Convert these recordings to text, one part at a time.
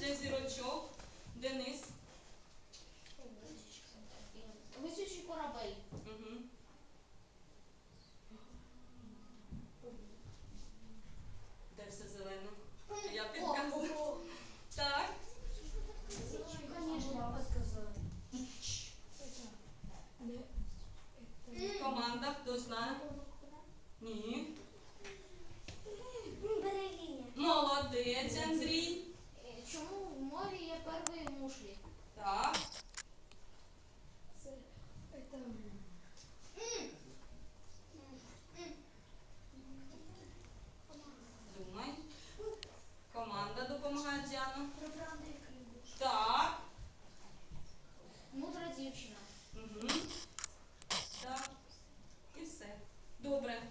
для зірочок. Денис. Висючий корабель. Угу. Де все зелено? Я підказую. Так. Сказал. Команда, хто знає? Ні. Берегиня. Молодець, Андрій. Е, Чому в морі є перві Думай. Команда допомагає Діана. Так. Мудра дівчина. Угу. Так. І все. Добре.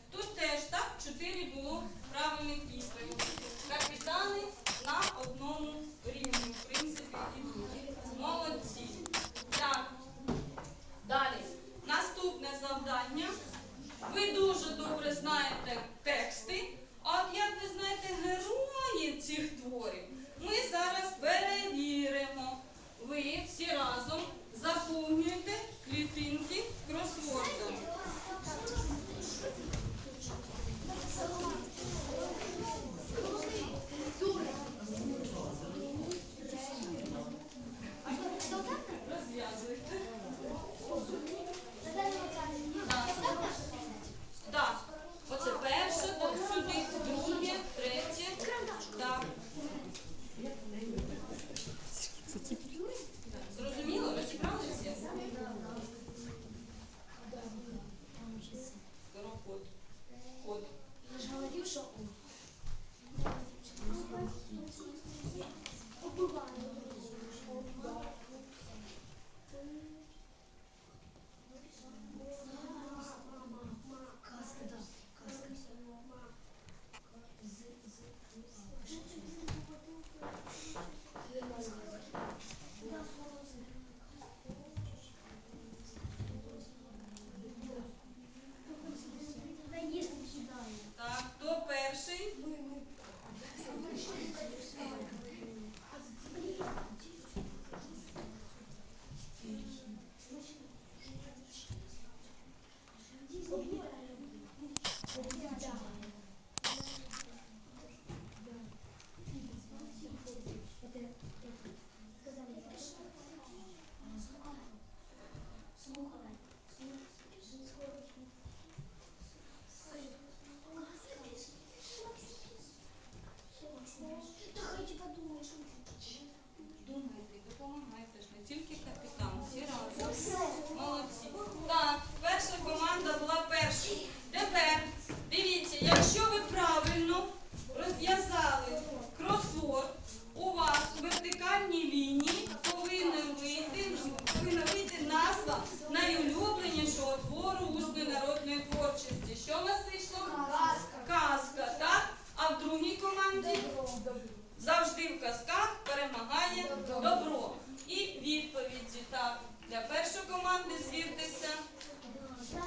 Команди звіртеся.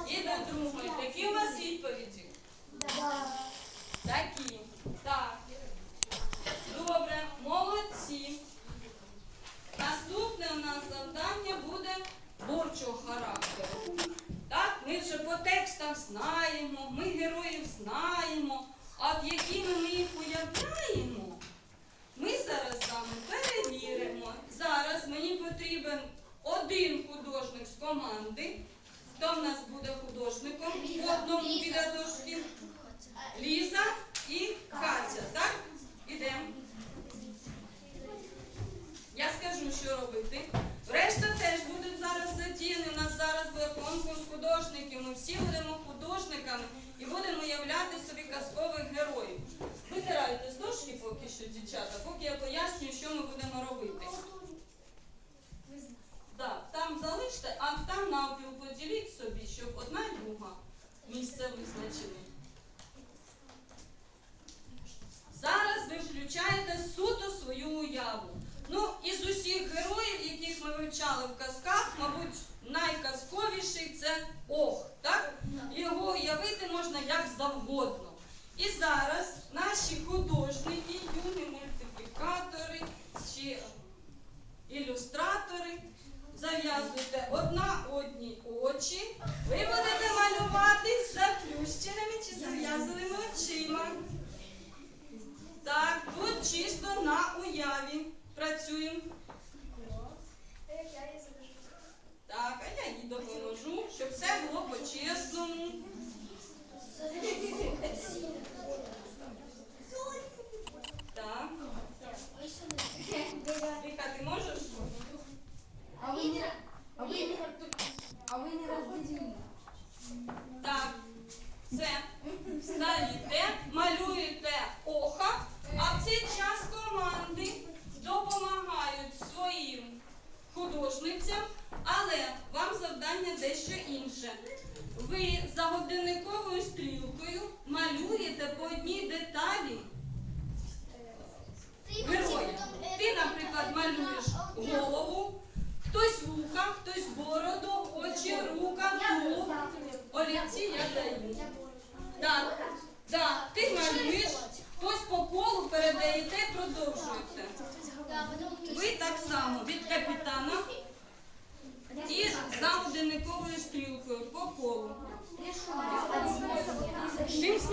І до другої. Які у вас відповіді? Такі. Так. Добре, молодці. Наступне у нас завдання буде творчого характеру. Так, ми вже по текстам знаємо, ми героїв знаємо, а от якими ми їх уявляємо, ми зараз з вами перевіримо. Зараз мені потрібен один художник з команди. Хто в нас буде художником? По одному біля дошки. Ліза і Катя, так? Ідемо. Я скажу, що робити. Решта теж будуть зараз задіяні. У нас зараз буде конкурс художників. Ми всі будемо художниками і будемо уявляти собі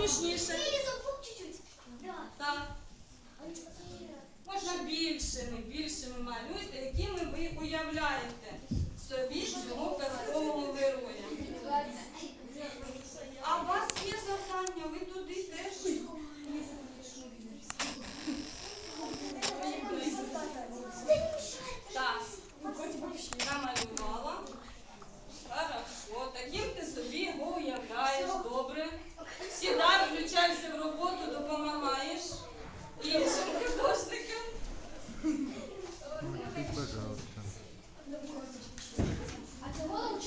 гучніше. Можна більшими, більшими малюйте, якими ви уявляєте собі цього казкового героя. А у вас є завдання, ви туди теж. Так, намалювала. Хорошо, таким ти собі його уявляєш, добре. Сідай, включайся в роботу, допомагаєш іншим художникам. Ну, пожалуйста. А цього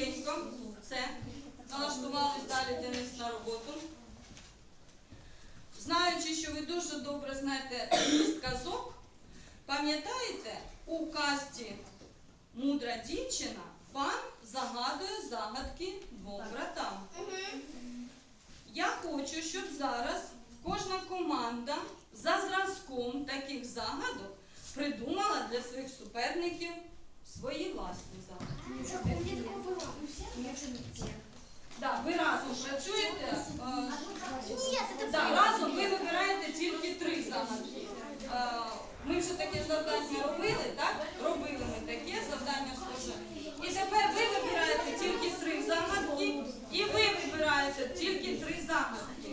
Лукинськом. Все. Налаштувались далі Денис на роботу. Знаючи, що ви дуже добре знаєте міст казок, пам'ятаєте, у касті мудра дівчина пан загадує загадки двом братам. Я хочу, щоб зараз кожна команда за зразком таких загадок придумала для своїх суперників свої власні захисти. Так, ви разом працюєте. Е, да, разом ви вибираєте тільки три загадки. Е, ми вже таке завдання робили, так? Робили ми таке завдання схоже. І тепер ви вибираєте тільки три загадки, і ви вибираєте тільки три загадки.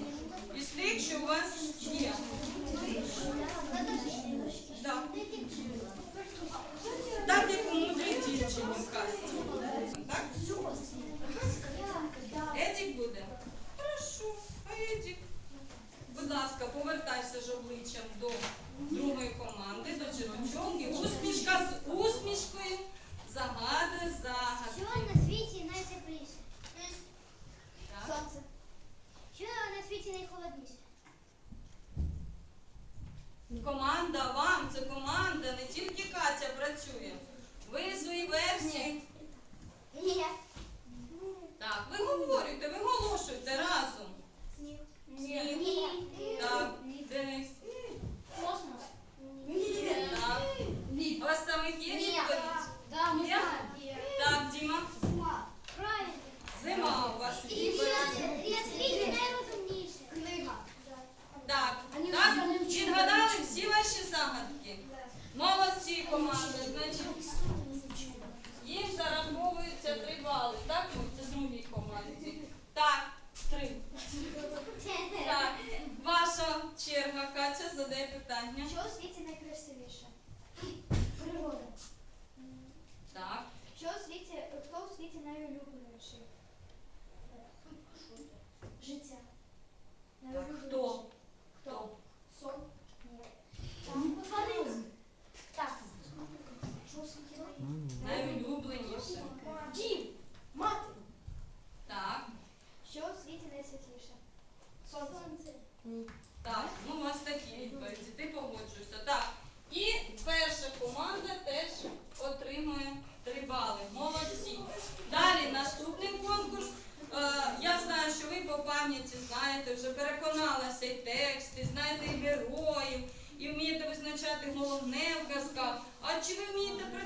Із тих, що у вас є.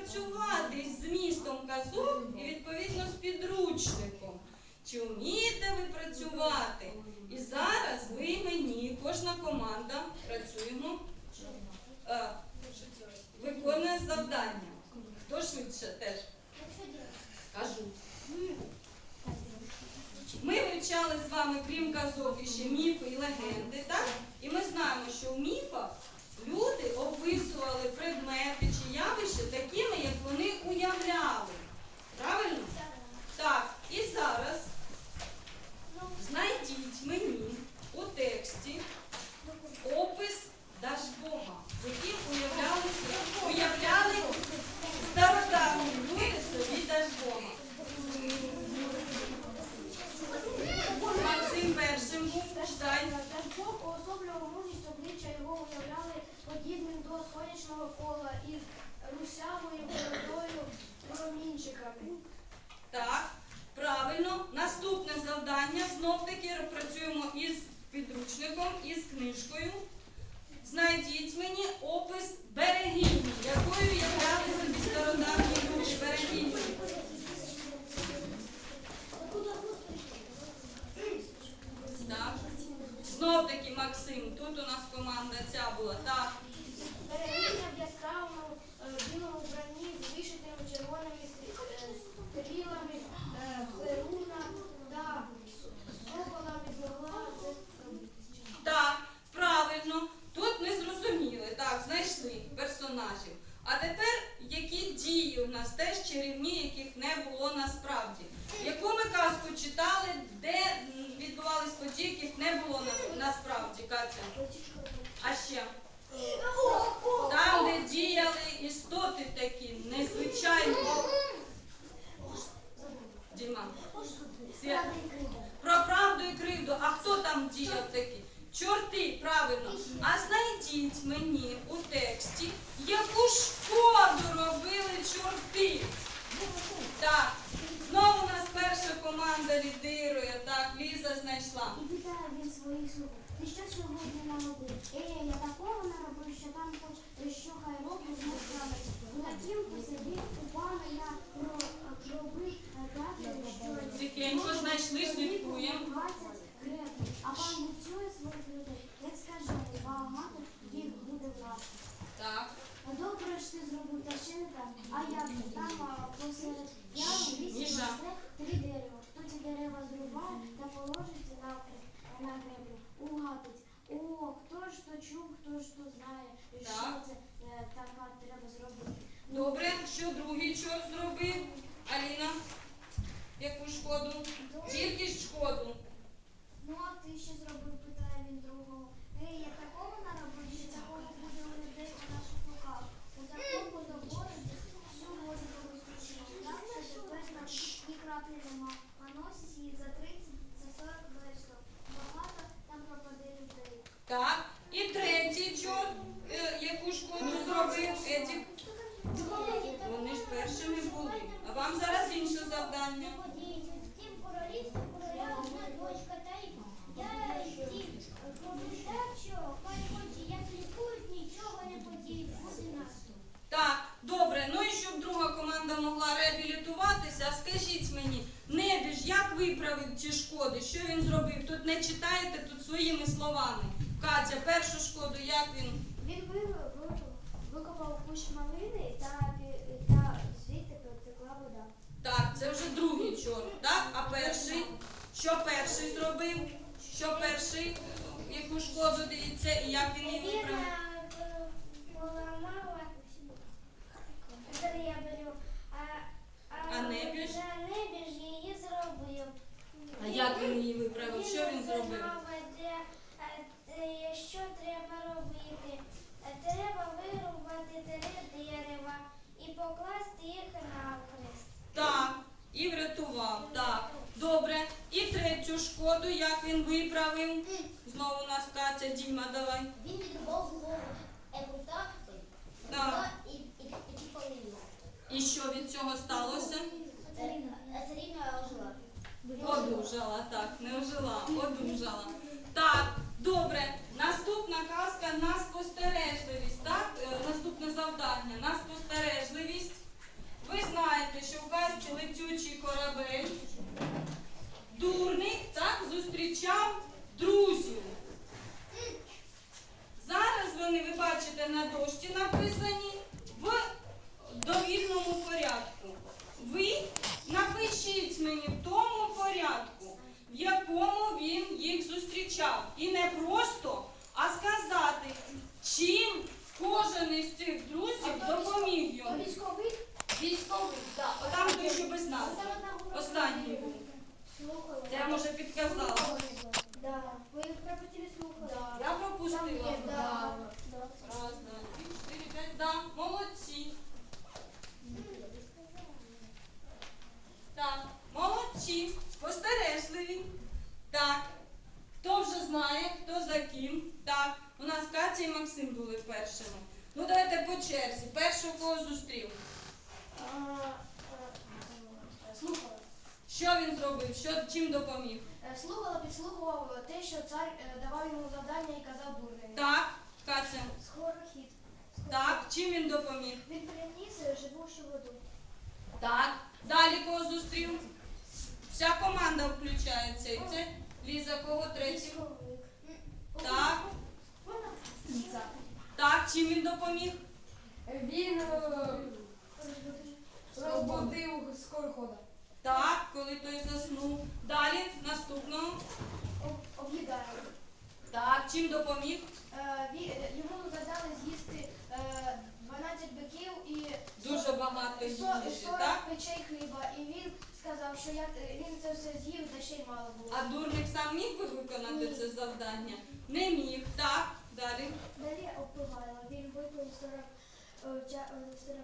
працювати з містом казок і відповідно з підручником. Чи вмієте ви працювати? І зараз ви і мені, кожна команда працюємо, е, виконує завдання. Хто швидше теж? Кажу. Ми вивчали з вами, крім казок, і ще міфи і легенди, так? І ми знаємо, що в міфах люди описували предмети чи явища такими, як вони уявляли. Правильно? Так. І зараз слуг, ти що сьогодні наробив? Е, я такого наробив, що там хоч що хай роблять з мовчами. У таким посидів у пана я е, дати, що Тихенько знайшли, слідкуємо. гасять греки. А пан відчує своїх людей, як скаже, багато їх буде власне. Так. Добре ж ти зробив, та ще не так. А як же там а, посеред яру Міша. росте три дерева. Хто ці дерева зрубає та положить на, на греблю, угадить. О, хто ж то чув, хто ж то знає, що Так. це е, така треба зробити. Добре, що другий чорт зробив? Аліна, яку шкоду? Тільки ж шкоду. Ну, а ти що зробив, питає він другого. Гей, я такого наробив, що такого буде у людей у наших руках. У такому до городі всю воду розпочив. Так що тепер там ні краплі нема. А носить їх за 30, за 40 верстов. Багато там пропаде людей. Так. І третій чорт, е, яку шкоду зробив Едік? Вони ж першими були. А вам зараз інше завдання. Тим королівством короля одна дочка та й я тім роблю так, що хай хоч як лікують, нічого не подіють проти нас. Так, добре. Ну і щоб друга команда могла реабілітуватися, скажіть мені, Небіж, як виправив ті шкоди? Що він зробив? Тут не читаєте, тут своїми словами. Катя, першу шкоду, як він? Він ви- ви- викопав кущ малини та, пі- та звідти потекла вода. Так, це вже другий чорт, так? А перший? Що перший зробив? Що перший? е, Яку шкоду дивіться і як він її виправив? поламала гребелю, а, небіж? а небіж її зробив. А як він її виправив? Що він зробив? де, е, що треба робити. Е, Треба вирубати три дерева і покласти їх навхрест. Так, і врятував. Так, добре. І третю шкоду, як він виправив? Знову у нас Катя, Діма, давай. Він відрубав голову Егута Так. і, і, і підпалив. І що від цього сталося? Е, Царівна ожила. Одужала, так, не ожила, одужала. Так, добре. Наступна казка на спостережливість. Так, Е, наступне завдання на спостережливість. Ви знаєте, що в казці летючий корабель дурник так зустрічав друзів. Зараз вони, ви бачите, на дошці написані в довільному порядку. Ви напишіть мені в тому порядку, в якому він їх зустрічав. І не просто, а сказати, чим кожен із цих друзів допоміг йому. Військовий? Так. Отам той, що без назви. Останній був. Я може підказала. Да. Ви пропустили слухали? Я пропустила. Да. Раз, два, три, чотири, п'ять. Да, молодці. Так, молодці, спостережливі. Так. Хто вже знає, хто за ким? Так, у нас Катя і Максим були першими. Ну давайте по черзі. Першого кого зустрів. Слухала. Що він зробив? Що, чим допоміг? Е, Слухала, підслухував те, що цар е, давав йому завдання і казав дурневі. Так, Катя. Скорохід. Так, чим він допоміг? Він приніс е, живущу воду. Так. Далі кого зустрів? Вся команда включається. І це Ліза, кого третій? Так. Так, чим він допоміг? Він розбудив скорохода. Так, коли той заснув. Далі, наступного. Об- Об'їдає. Так, чим допоміг? Е, ві- е, Йому задали з'їсти е, 12 биків і Дуже багато і їжі, 40 так? печей хліба. І він сказав, що я, він це все з'їв, та ще й мало було. А дурник сам міг би виконати Ні. це завдання? Не міг. Так, далі. Далі опивайло. Він випив 40, е, ча- е, 40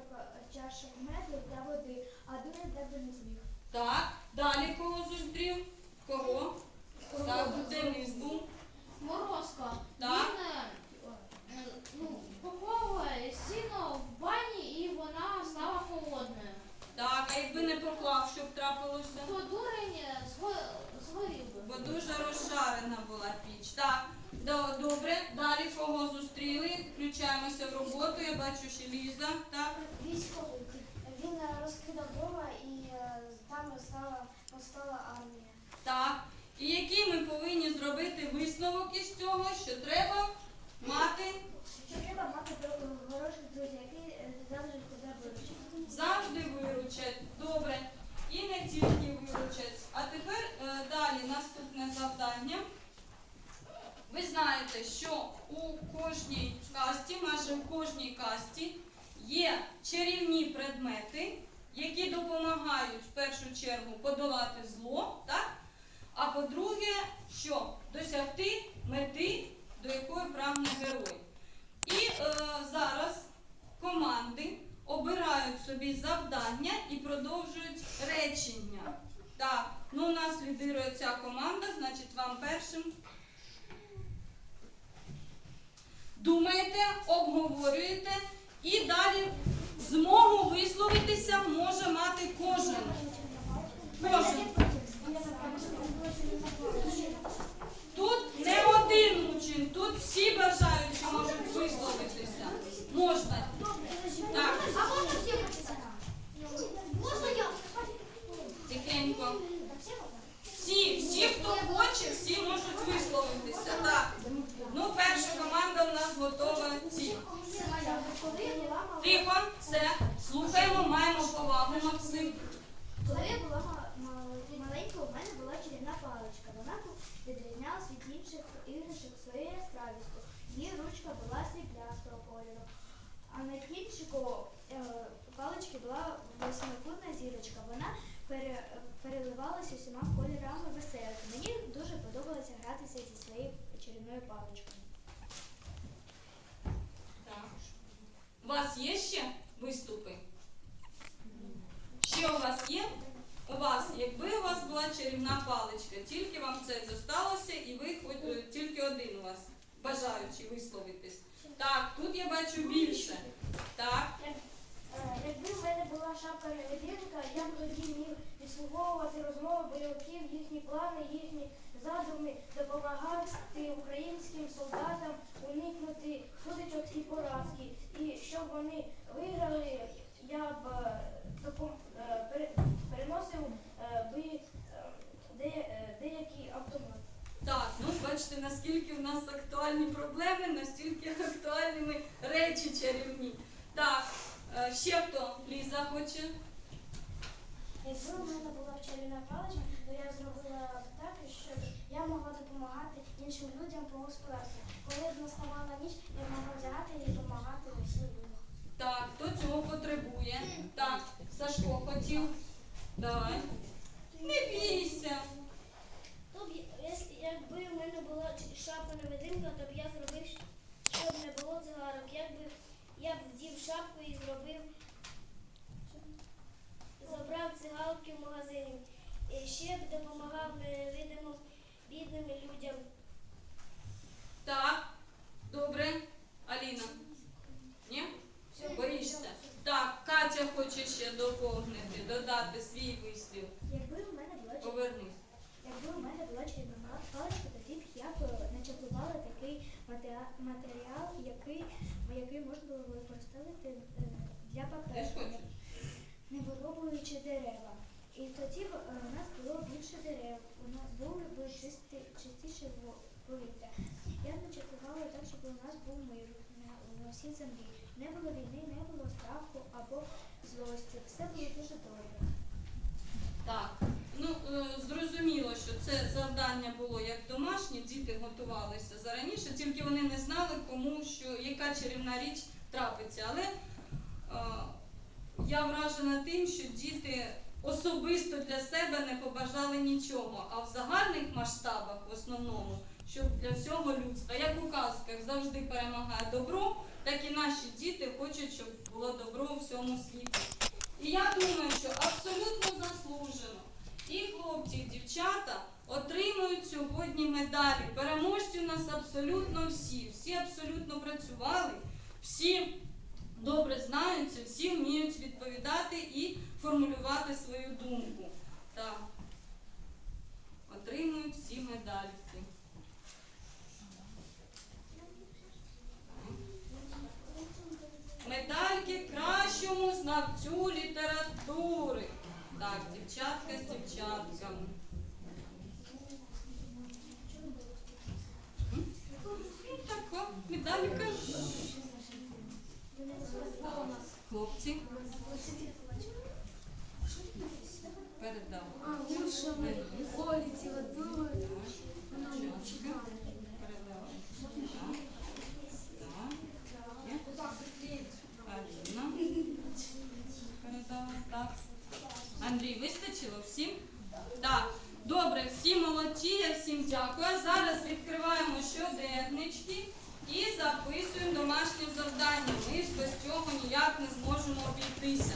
чашок меду та води, а дурень так би не зміг. Так, далі кого зустрів? Кого? Так, був. Морозко. Так. Він е, е, ну, е, сіно в бані і вона стала холодною. Так, а якби не поклав, що б трапилося? То дурень е, зго- згорів би. Бо дуже розшарена була піч. Так, добре. Далі кого зустріли? Включаємося в роботу. Я бачу, що Ліза. Так. Військовий. Він е, розкидав дрова і е, там стала, постала армія. Так. І який ми повинні зробити висновок із цього, що треба мати Що треба мати хороших друзів, які е, завжди тебе виручать. завжди виручать. Добре. І не тільки виручать. А тепер далі наступне завдання. Ви знаєте, що у кожній касті, майже в кожній касті, є чарівні предмети, які допомагають в першу чергу подолати зло, так? А по-друге, що досягти мети, до якої прагне герой. І е, зараз команди обирають собі завдання і продовжують речення. Так, ну у нас лідирує ця команда, значить вам першим. Думаєте, обговорюєте і далі змогу висловитися може мати кожен. Кожен. Тут не один учень, тут всі бажаючі можуть висловитися. Можна. Так, А можна всі почитати? Можна я? тихенько. Всі, всі, хто хоче, всі можуть висловитися. Так. Ну, перша команда у нас готова. Ці. Коли я була мала, Тихо, все. Слухаємо, маємо повагу, Максим. Коли я була ма- мал- маленька, у мене була чарівна паличка. Вона відрізнялась від інших іграшок своєю яскравістю. Її ручка була сріблястого кольору. А на кінчику е, палички була восьмикутна зірочка. Вона пере, переливалася усіма кольорами веселки. Мені дуже подобалося гратися зі своєю чарівною паличкою. Так. У вас є ще виступи? Ще у вас є? У вас, якби у вас була чарівна паличка, тільки вам це зосталося, і ви хоч е, тільки один у вас бажаючий висловитись. Так, тут я бачу більше. Так, Е, Якби в мене була шапка невидимка, я б тоді міг відслуговувати розмови бойовиків, їхні плани, їхні задуми, допомагати українським солдатам уникнути сутичок і поразки. І щоб вони виграли, я б е, е, переносив е, би е, де- е, деякі автомати. Так, ну бачите, наскільки в нас актуальні проблеми, настільки актуальними речі чарівні. Так, е, ще хто? Ліза хоче? Якби у мене була чарівна паличка, то я зробила так, щоб я могла допомагати іншим людям по господарству. Коли б наставала ніч, я могла взяти і допомагати усім людям. Так, хто цього потребує? Так, Сашко хотів. Давай. Не бійся. Якби в мене була шапка невидимка, то б я зробив, щоб не було цигарок. Якби я б вдів шапку і зробив, забрав цигарки в магазині. І ще б допомагав невидимим бідним людям. Так, добре. Аліна. Ні? Боїшся? Так, Катя хоче ще доповнити, додати свій вислів. Якби у мене була Повернись. Якби у мене була чарівна паличка, тоді б я б начаклувала такий матеріал, який, який можна було використовувати е, для паперу, не вирубуючи дерева. І тоді б е, у нас було більше дерев, у нас було б чисти, чистіше повітря. Я б начаклувала так, щоб у нас був мир на, на всій землі. Не було війни, не було страху або злості. Все було дуже добре. Так. Ну, е, зрозуміло, що це завдання було як домашнє, діти готувалися зараніше, тільки вони не знали, кому що, яка чарівна річ трапиться. Але я вражена тим, що діти особисто для себе не побажали нічого, а в загальних масштабах, в основному, щоб для всього людства, як у казках завжди перемагає добро, так і наші діти хочуть, щоб було добро у всьому світі. І я думаю, що абсолютно заслужено і хлопці, і дівчата отримують сьогодні медалі. Переможці у нас абсолютно всі. Всі абсолютно працювали, всі добре знаються, всі вміють відповідати і формулювати свою думку. Так. Отримують всі медальки. Медальки кращому знавцю літератури. Так, дівчатка з дівчатками. Ну, медалька. Хлопці. Передав. Лучшему Олі Тіладуру. Дівчатка. Передав. Так. Є? Аліна. Передала. Так. Андрій, вистачило всім? Так. Добре, всі молодці, я всім дякую. Зараз відкриваємо щоденнички і записуємо домашнє завдання. Ми ж без цього ніяк не зможемо обійтися.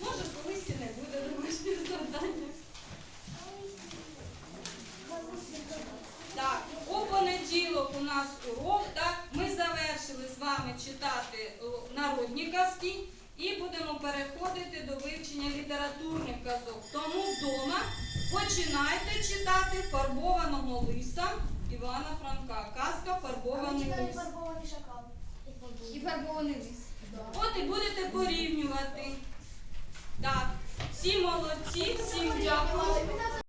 Може, колись і не буде домашнього завдання. Так, у понеділок у нас урок, так, ми завершили з вами читати народні казки і будемо переходити до вивчення літературних казок. Тому вдома починайте читати фарбованого лиса Івана Франка. Казка фарбований лис. фарбований шакал. І фарбований ліс. От і будете порівнювати. Так, всі молодці, всім дякую.